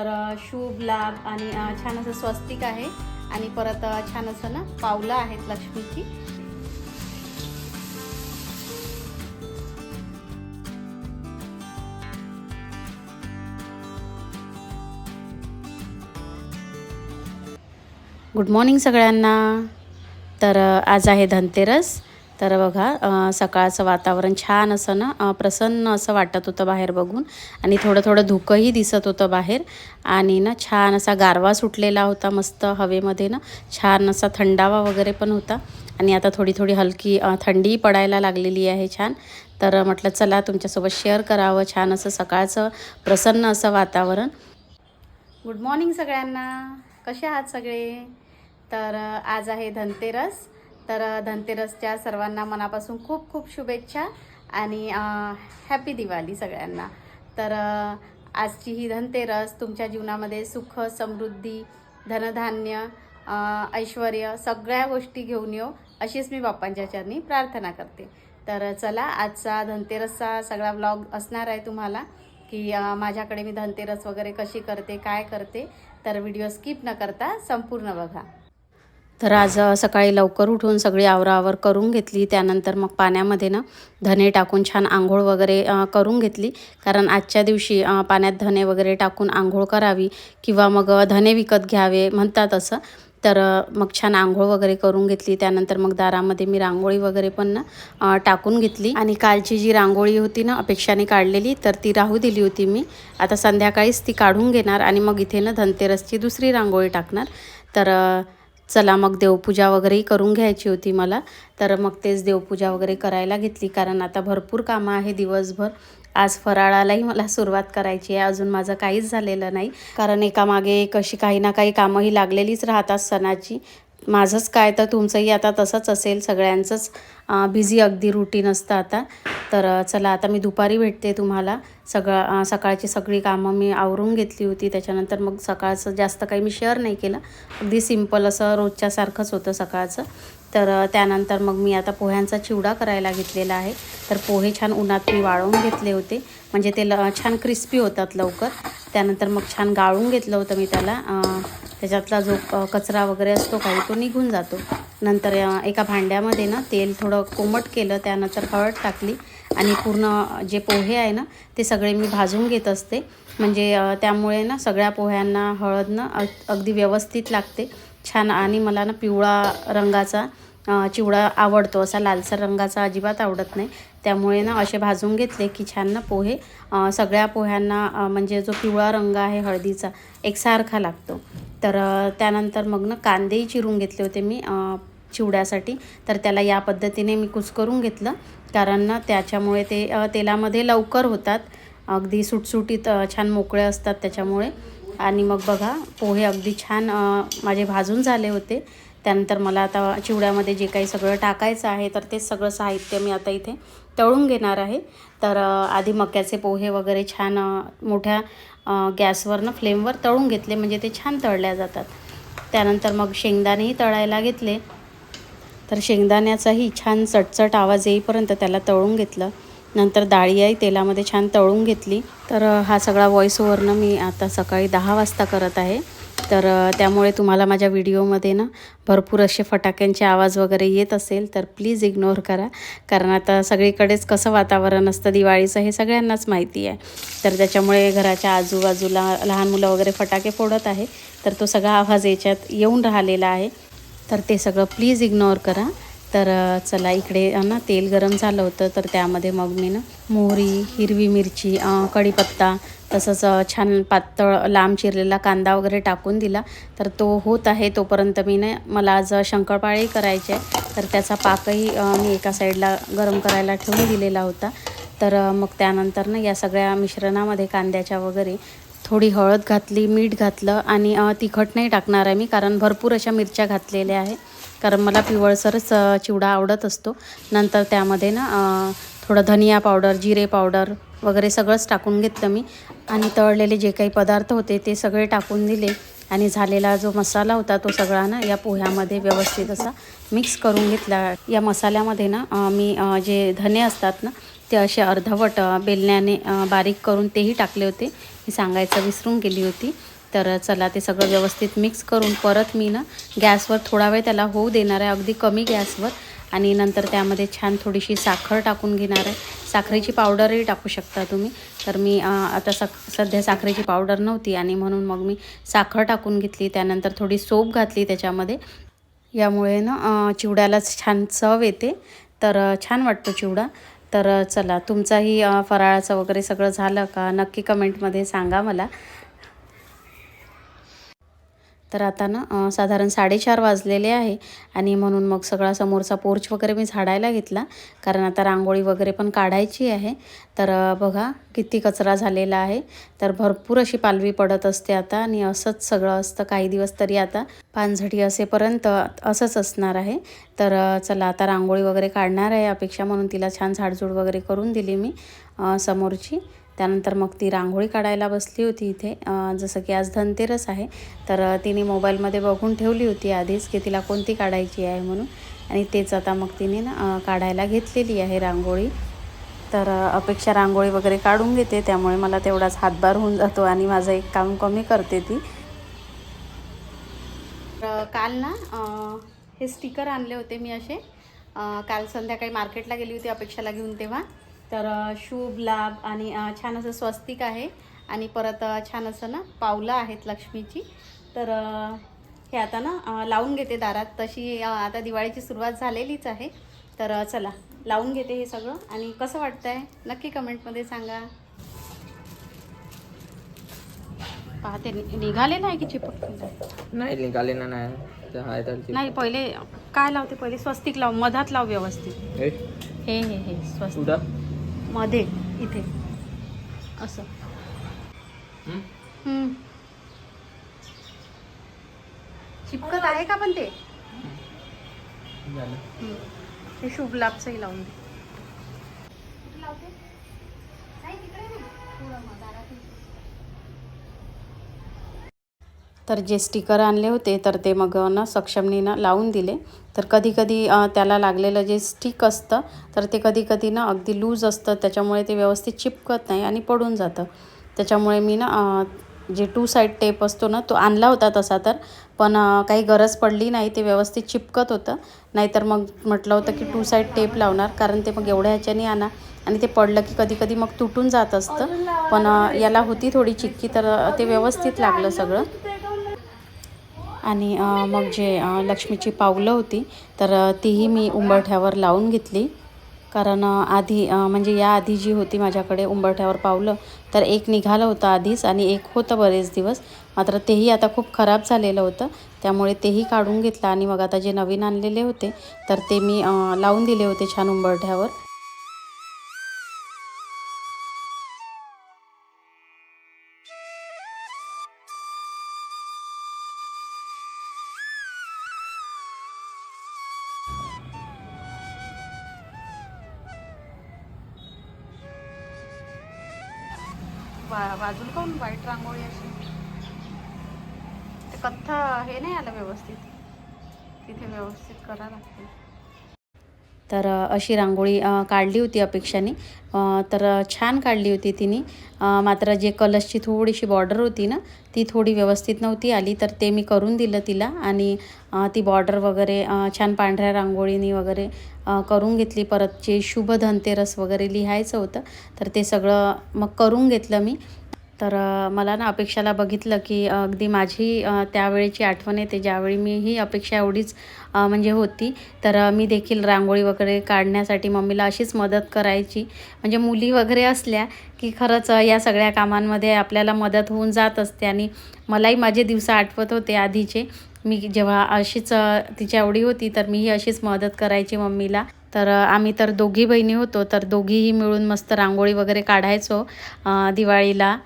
तर शुभ लाभ आणि छान असं स्वस्तिक आहे आणि परत छान असं ना पावलं आहेत लक्ष्मीची. गुड मॉर्निंग सगळ्यांना. तर आज आहे धनतेरस. तर बघा सकाळचं वातावरण छान असं ना प्रसन्न असं वाटत होतं बाहेर बघून. आणि थोडं थोडं धुकंही दिसत होतं बाहेर. आणि ना छान असा गारवा सुटलेला होता मस्त हवेमध्ये ना. छान असा थंडावा वगैरे पण होता. आणि आता थोडी थोडी हलकी थंडी थंडीही पडायला लागलेली आहे छान. तर म्हटलं चला तुमच्यासोबत शेअर करावं छान असं सकाळचं प्रसन्न असं वातावरण. गुड मॉर्निंग सगळ्यांना. कसे आहात सगळे? तर आज आहे धनतेरस. तर धनतेरसच्या सर्वांना मनापासून खूप खूप शुभेच्छा आणि हॅपी दिवाळी सगळ्यांना. तर आजची ही धनतेरस तुमच्या जीवनामध्ये सुख समृद्धी धनधान्य ऐश्वर सगळ्या गोष्टी घेऊन येऊ अशीच मी बाप्पांच्या चरणी प्रार्थना करते. तर चला आजचा धनतेरसचा सगळा व्लॉग असणार आहे तुम्हाला की माझ्याकडे मी धनतेरस वगैरे कशी करते काय करते तर व्हिडिओ स्किप न करता संपूर्ण बघा. तर आज सकाळी लवकर उठून सगळी आवराआवर करून घेतली. त्यानंतर मग पाण्यामध्ये ना धने टाकून छान आंघोळ वगैरे करून घेतली. कारण आजच्या दिवशी पाण्यात धने वगैरे टाकून आंघोळ करावी किंवा मग धने विकत घ्यावे म्हणतात असं. तर मग छान आंघोळ वगैरे करून घेतली. त्यानंतर मग दारामध्ये मी रांगोळी वगैरे पण ना टाकून घेतली. आणि कालची जी रांगोळी होती ना अपेक्षाने काढलेली तर ती राहू दिली होती मी. आता संध्याकाळीच ती काढून घेणार आणि मग इथे ना धनतेरसची दुसरी रांगोळी टाकणार. तर चला मग देवपूजा वगैरेही करून घ्यायची होती मला. तर मग तेच देवपूजा वगैरे करायला घेतली. कारण आता भरपूर कामं आहे दिवसभर. आज फराळालाही मला सुरुवात करायची आहे. अजून माझं काहीच झालेलं नाही. कारण एकामागे एक अशी काही ना काही कामंही लागलेलीच राहतात सणाची. माझंच काय तर तुमचंही आता तसंच असेल सगळ्यांचंच बिझी अगदी रुटीन असतं आता. तर चला आता मी दुपारी भेटते तुम्हाला. सगळं सकाळची सगळी कामं मी आवरून घेतली होती. त्याच्यानंतर मग सकाळचं जास्त काही मी शेअर नाही केलं. अगदी सिंपल असं रोजच्यासारखंच होतं सकाळचं. तर त्यानंतर मग मी आता पोह्यांचा चिवडा करायला घेतलेला आहे. तर पोहे छान उन्हात मी वाळवून घेतले होते. म्हणजे ते ल छान क्रिस्पी होतात लवकर. त्यानंतर मग छान गाळून घेतलं होतं मी त्याला. त्याच्यातला जो कचरा वगैरे असतो काही तो निघून जातो. नंतर एका भांड्यामध्ये ना तेल थोडं कोमट केलं त्यानंतर हळद टाकली आणि पूर्ण जे पोहे आहे ना ते सगळे मी भाजून घेत असते. म्हणजे त्यामुळे ना सगळ्या पोह्यांना हळद ना अग- अगदी व्यवस्थित लागते. छान आणि मला ना पिवळा रंगाचा चिवडा आवडतो. असा लालसर रंगाचा अजिबात आवडत नाही. त्यामुळे ना असे भाजून घेतले की छान ना पोहे सगळ्या पोह्यांना म्हणजे जो पिवळा रंग आहे हळदीचा एकसारखा लागतो. तर त्यानंतर मग ना कांदेही चिरून घेतले होते मी चिवड्यासाठी. तर त्याला या पद्धतीने मी कुचकरून घेतलं कारण ना त्याच्यामुळे ते तेलामध्ये लवकर होतात. अगदी सुटसुटीत छान मोकळे असतात त्याच्यामुळे. आणि मग बघा पोहे अगदी छान माझे भाजून झाले होते. त्यानंतर मला आता चिवड्यामध्ये जे काही सगळं टाकायचं आहे तर ते सगळं साहित्य मी आता इथे तळून घेणार आहे. तर आधी मक्याचे पोहे वगैरे छान मोठ्या गॅसवरनं फ्लेमवर तळून घेतले म्हणजे ते छान तळल्या जातात. त्यानंतर मग शेंगदाणेही तळायला घेतले. तर शेंगदाण्याचाही छान चटचट आवाज येईपर्यंत त्याला तळून घेतलं. नंतर डाळी आई तेलामध्ये छान तळून घेतली. तर हा सगळा व्हॉइस ओव्हरनं मी आता सकाळी दहा वाजता करत आहे. तर त्यामुळे तुम्हाला माझ्या व्हिडिओमध्ये ना भरपूर असे फटाक्यांचे आवाज वगैरे येत असेल तर प्लीज इग्नोर करा. कारण आता सगळीकडेच कसं वातावरण असतं दिवाळीचं हे सगळ्यांनाच माहिती आहे. तर त्याच्यामुळे घराच्या आजूबाजूला लहान मुलं वगैरे फटाके फोडत आहे तर तो सगळा आवाज याच्यात येऊन राहिलेला आहे. तर ते सगळं प्लीज इग्नोर करा. तर चला इकडे ना तेल गरम झालं होतं तर त्यामध्ये मग मी ना मोहरी हिरवी मिरची कढीपत्ता तसंच छान पातळ लांब चिरलेला कांदा वगैरे टाकून दिला. तर तो होत आहे तोपर्यंत मी ना मला आज शंकरपाळी करायचे आहे. तर त्याचा पाकही मी एका साईडला गरम करायला ठेवून दिलेला होता. तर मग त्यानंतर ना या सगळ्या मिश्रणामध्ये कांद्याच्या वगैरे थोडी हळद घातली मीठ घातलं आणि तिखट नाही टाकणार आहे मी कारण भरपूर अशा मिरच्या घातलेल्या आहे कारण मला पिवळसरच चिवडा आवडत असतो. नंतर त्यामध्ये ना थोडं धनिया पावडर जिरे पावडर वगैरे सगळंच टाकून घेतलं मी. आणि तळलेले जे काही पदार्थ होते ते सगळे टाकून दिले. आणि झालेला जो मसाला होता तो सगळा ना या पोह्यामध्ये व्यवस्थित असा मिक्स करून घेतला. या मसाल्यामध्ये ना मी जे धने असतात ना ते असे अर्धवट बेलण्याने बारीक करून तेही टाकले होते. मी सांगायचं विसरून गेली होती. तर चला ते सगळं व्यवस्थित मिक्स करून परत मी ना गॅसवर थोडा वेळ त्याला होऊ देणार आहे अगदी कमी गॅसवर. आणि नंतर त्यामध्ये छान थोडीशी साखर टाकून घेणार आहे. साखरेची पावडरही टाकू शकता तुम्ही. तर मी आता सक सध्या साखरेची पावडर नव्हती आणि म्हणून मग मी साखर टाकून घेतली. त्यानंतर थोडी सोप घातली त्याच्यामध्ये. यामुळे ना चिवड्यालाच छान चव येते. तर छान वाटतो चिवडा. तर चला तुमचाही फराळाचं वगैरे सगळं झालं का नक्की कमेंटमध्ये सांगा मला. तर आता ना साधारण साडेचार वाजलेले आहे आणि म्हणून मग सगळा समोरचा पोर्च वगैरे मी झाडायला घेतला. कारण आता रांगोळी वगैरे पण काढायची आहे. तर बघा किती कचरा झालेला आहे. तर भरपूर अशी पालवी पडत असते आता आणि असंच सगळं असतं. काही दिवस तरी आता पानझडी असेपर्यंत असंच असणार आहे. तर चला आता रांगोळी वगैरे काढणार आहे. अपेक्षा म्हणून तिला छान झाडझूड वगैरे करून दिली मी समोरची. त्यानंतर मग ती रांगोळी काढायला बसली होती इथे. जसं की आज धनतेरस आहे. तर तिने मोबाईलमध्ये बघून ठेवली होती आधीच की तिला कोणती काढायची आहे म्हणून. आणि तेच आता मग तिने ना काढायला घेतलेली आहे रांगोळी. तर अपेक्षा रांगोळी वगैरे काढून घेते. त्यामुळे मला तेवढाच हातभार होऊन जातो आणि माझं एक काम कमी करते ती. तर काल ना हे स्टिकर आणले होते मी असे. काल संध्याकाळी मार्केटला गेली होती अपेक्षाला घेऊन तेव्हा. तर शुभ लाभ आणि छान असं स्वस्तिक आहे आणि परत छान असं ना पावलं आहेत लक्ष्मीची. तर हे आता ना लावून घेते दारात. तशी आता दिवाळीची सुरुवात झालेलीच आहे. तर चला लावून घेते हे सगळं. आणि कसं वाटतंय? नक्की कमेंटमध्ये सांगा. पाहते नि- निघालेलं आहे की आहे नाही निघाले ना नाही. आहे. नाही पहिले काय लावते? पहिले स्वस्तिक लाव मधात लाव व्यवस्थित. हे, हे हे स्वस्तिक. मध्ये इथे. असं. चिपकत आहे का पण ते? शुभ लाभचंही लावून दे कुठे लावते? नाही, तिकडे नाही. पुढं मग दारात. तर जे स्टिकर आणले होते तर ते मग ना सक्षमनीनं लावून दिले. तर कधी कधी त्याला लागलेलं जे स्टिक असतं तर ते कधी कधी ना अगदी लूज असतं. त्याच्यामुळे ते व्यवस्थित चिपकत नाही आणि पडून जातं. त्याच्यामुळे मी ना जे टू साईड टेप असतो ना तो आणला होता तसा तर. पण काही गरज पडली नाही ते व्यवस्थित चिपकत होतं. नाहीतर मग म्हटलं होतं की टू साईड टेप लावणार कारण ते मग एवढ्या ह्याच्याने आणा. आणि ते पडलं की कधी कधी मग तुटून जात असतं. पण याला होती थोडी चिक्की तर ते व्यवस्थित लागलं सगळं. आणि मग जे लक्ष्मीची पावलं होती तर तीही मी उंबरठ्यावर लावून घेतली. कारण आधी म्हणजे या आधी जी होती माझ्याकडे उंबरठ्यावर पावलं तर एक निघालं होतं आधीच आणि एक होतं बरेच दिवस. मात्र तेही आता खूप खराब झालेलं होतं. त्यामुळे तेही काढून घेतलं आणि मग आता जे नवीन आणलेले होते तर ते मी लावून दिले होते छान उंबरठ्यावर. बाजूला काऊन वाईट रांगोळी अशी? ते कथ्था हे नाही आलं व्यवस्थित? तिथे व्यवस्थित करा लागते तर अशी रांगोळी काढली होती अपेक्षाने. तर छान काढली होती तिने. मात्र जे कलशची थोडीशी बॉर्डर होती ना ती थोडी व्यवस्थित नव्हती आली तर ते मी करून दिलं तिला आणि ती बॉर्डर वगैरे छान पांढऱ्या रांगोळीनी वगैरे करून घेतली. परत जे शुभ धनतेरस वगैरे लिहायचं होतं तर ते सगळं मग करून घेतलं मी. तर मला ना अपेक्षाला बघितलं की अगदी माझी त्यावेळेची आठवण येते ज्यावेळी मी ही अपेक्षा एवढीच म्हणजे होती. तर मी देखील रांगोळी वगैरे काढण्यासाठी मम्मीला अशीच मदत करायची. म्हणजे मुली वगैरे असल्या की खरंच या सगळ्या कामांमध्ये आपल्याला मदत होऊन जात असते आणि मलाही माझे दिवस आठवत होते आधीचे. मी जेव्हा अशीच तिच्या एवढी होती तर मीही अशीच मदत करायची मम्मीला. तर आम्ही तर दोघी बहिणी होतो तर दोघीही मिळून मस्त रांगोळी वगैरे काढायचो दिवाळीला.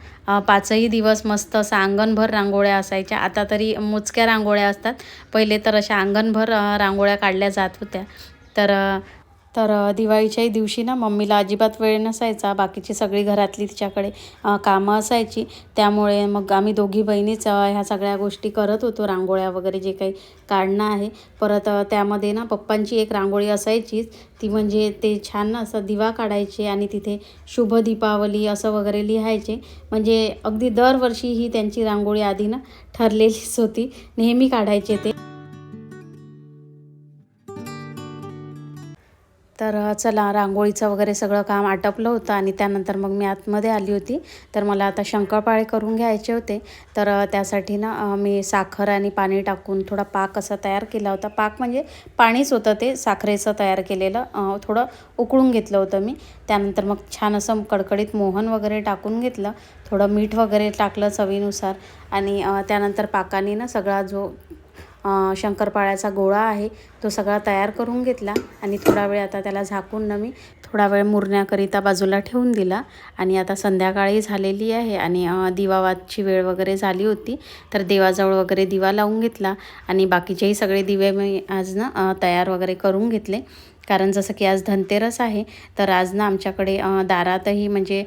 पाचही दिवस मस्त असं अंगणभर रांगोळ्या असायच्या. आता तरी मोजक्या रांगोळ्या असतात. पहिले तर अशा अंगणभर रांगोळ्या काढल्या जात होत्या. तर तर दिवाळीच्याही दिवशी ना मम्मीला अजिबात वेळ नसायचा. बाकीची सगळी घरातली तिच्याकडे कामं असायची. त्यामुळे मग आम्ही दोघी बहिणीच ह्या सगळ्या गोष्टी करत होतो. रांगोळ्या वगैरे जे काही काढणं आहे. परत त्यामध्ये ना पप्पांची एक रांगोळी असायचीच. ती म्हणजे ते छान असं दिवा काढायचे आणि तिथे शुभ दीपावली असं वगैरे लिहायचे. म्हणजे अगदी दरवर्षी ही त्यांची रांगोळी आधी ना ठरलेलीच होती. नेहमी काढायचे ते. तर चला रांगोळीचं वगैरे सगळं काम आटपलं होतं आणि त्यानंतर मग मी आतमध्ये आली होती. तर मला आता शंकरपाळे करून घ्यायचे होते. तर त्यासाठी ना मी साखर आणि पाणी टाकून थोडा पाक असा तयार केला होता. पाक म्हणजे पाणीच होतं ते साखरेचं तयार केलेलं. थोडं उकळून घेतलं होतं मी. त्यानंतर मग छान असं कडकडीत मोहन वगैरे टाकून घेतलं. थोडं मीठ वगैरे टाकलं चवीनुसार. आणि त्यानंतर पाकाने ना सगळा जो शंकरपाळ्याचा गोळा आहे तो सगळा तयार करून घेतला आणि थोडा वेळ आता त्याला झाकून ना मी थोडा वेळ मुरण्याकरिता बाजूला ठेवून दिला. आणि आता संध्याकाळी झालेली आहे आणि दिवावाची वेळ वगैरे झाली होती तर देवाजवळ वगैरे दिवा लावून घेतला. आणि बाकीचेही सगळे दिवे मी आज ना तयार वगैरे करून घेतले. कारण जसं की आज धनतेरस आहे तर आज ना आमच्याकडे दारातही म्हणजे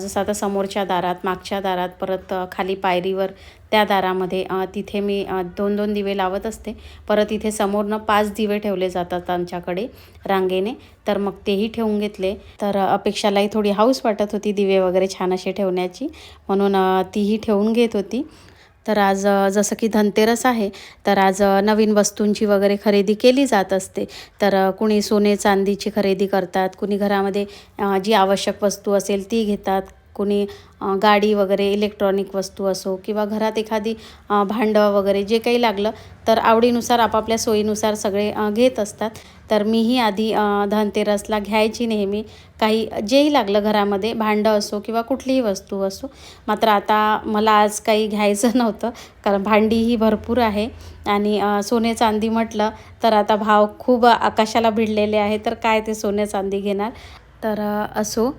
जसं आता समोरच्या दारात मागच्या दारात परत खाली पायरीवर त्या दारामध्ये तिथे मी दोन दोन दिवे लावत असते. परत इथे समोरनं पाच दिवे ठेवले जातात आमच्याकडे रांगेने. तर मग तेही ठेवून घेतले. तर अपेक्षालाही थोडी हाऊस वाटत होती दिवे वगैरे छान असे ठेवण्याची. म्हणून तीही ठेवून घेत होती. तर आज जसं की धनतेरस आहे तर आज नवीन वस्तूंची वगैरे खरेदी केली जात असते. तर कुणी सोने चांदीची खरेदी करतात कुणी घरामध्ये जी आवश्यक वस्तू असेल ती घेतात. कुणी गाडी वगैरे इलेक्ट्रॉनिक वस्तू असो किंवा घरात एखादी भांडं वगैरे जे काही लागलं तर आवडीनुसार आपापल्या सोयीनुसार सगळे घेत असतात. तर मीही आधी धनतेरसला घ्यायची नेहमी. काही जेही लागलं घरामध्ये भांडं असो किंवा कुठलीही वस्तू असो. मात्र आता मला आज काही घ्यायचं नव्हतं कारण भांडीही भरपूर आहे. आणि सोने चांदी म्हटलं तर आता भाव खूप आकाशाला भिडलेले आहे तर काय ते सोने चांदी घेणार? तर असो.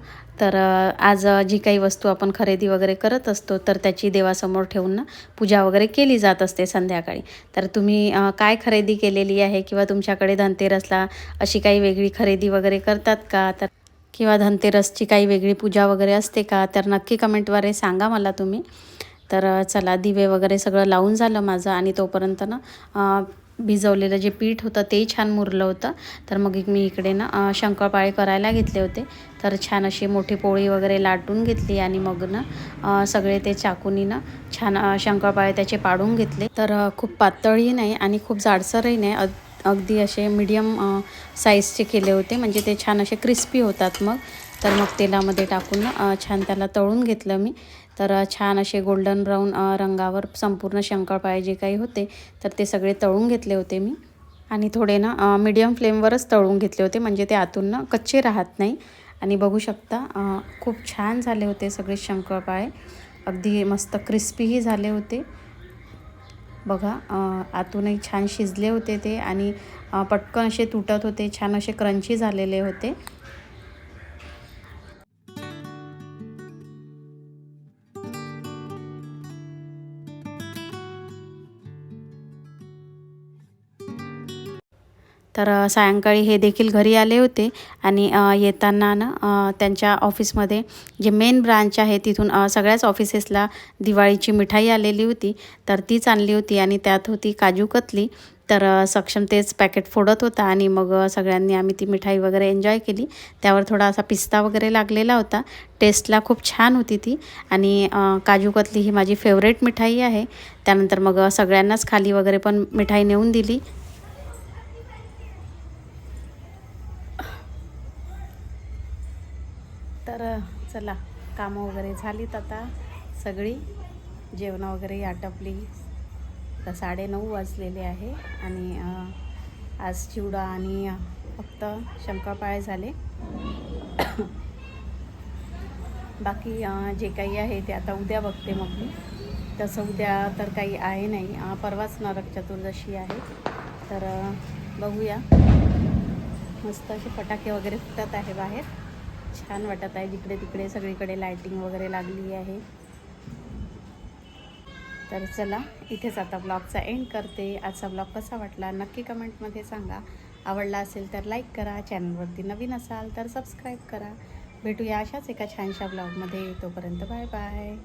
तर आज जी काही वस्तू आपण खरेदी वगैरे करत असतो तर त्याची देवासमोर ठेवून ना पूजा वगैरे केली जात असते संध्याकाळी. तर तुम्ही काय खरेदी केलेली आहे किंवा तुमच्याकडे धनतेरसला अशी काही वेगळी खरेदी वगैरे करतात का? तर किंवा धनतेरसची काही वेगळी पूजा वगैरे असते का? तर नक्की कमेंटद्वारे सांगा मला तुम्ही. तर चला दिवे वगैरे सगळं लावून झालं माझं आणि तोपर्यंत ना भिजवलेलं जे पीठ होतं तेही छान मुरलं होतं. तर मग एक मी इकडे ना शंकरपाळे करायला घेतले होते. तर छान अशी मोठी पोळी वगैरे लाटून घेतली आणि मग ना सगळे ते चाकूनी ना छान शंकरपाळे त्याचे पाडून घेतले. तर खूप पातळही नाही आणि खूप जाडसरही नाही. अग अगदी असे मीडियम साईजचे केले होते. म्हणजे ते छान असे क्रिस्पी होतात मग. तर मग तेलामध्ये टाकून छान त्याला तळून घेतलं मी. तर छान असे गोल्डन ब्राऊन रंगावर संपूर्ण शंकरपाळे जे काही होते तर ते सगळे तळून घेतले होते मी. आणि थोडे ना मीडियम फ्लेमवरच तळून घेतले होते म्हणजे ते आतून ना कच्चे राहत नाही. आणि बघू शकता खूप छान झाले होते सगळे शंकरपाळे अगदी मस्त क्रिस्पीही झाले होते. बघा आतूनही छान शिजले होते ते आणि पटकन असे तुटत होते छान असे क्रंची झालेले होते. तर सायंकाळी हे देखील घरी आले होते आणि येताना ना त्यांच्या ऑफिसमध्ये जे मेन ब्रांच आहे तिथून सगळ्याच ऑफिसेसला दिवाळीची मिठाई आलेली होती. तर तीच आणली होती आणि त्यात होती काजू कतली. तर सक्षम तेच पॅकेट फोडत होता आणि मग सगळ्यांनी आम्ही ती मिठाई वगैरे एन्जॉय केली. त्यावर थोडा असा पिस्ता वगैरे लागलेला होता. टेस्टला खूप छान होती ती आणि काजू कतली ही माझी फेवरेट मिठाई आहे. त्यानंतर मग सगळ्यांनाच खाली वगैरे पण मिठाई नेऊन दिली. तर चला कामं वगैरे झालीत आता. सगळी जेवणं वगैरे आटपली. आता साडेनऊ वाजलेले आहे आणि आज चिवडा आणि फक्त शंकापाळे झाले. बाकी जे काही आहे ते आता उद्या बघते मग मी तसं उद्या तर काही आहे नाही. परवाच नरक चतुर्दशी आहे. तर बघूया. मस्त असे फटाके वगैरे फुटत आहे बाहेर. छान वाटत आहे. जिकडे तिकडे सगळीकडे लायटिंग वगैरे लागली आहे. तर चला इथेच आता ब्लॉगचा एंड करते. आजचा ब्लॉग कसा वाटला नक्की कमेंटमध्ये सांगा. आवडला असेल तर लाईक करा. चॅनलवरती नवीन असाल तर सबस्क्राईब करा. भेटूया अशाच एका छानशा ब्लॉगमध्ये तोपर्यंत बाय बाय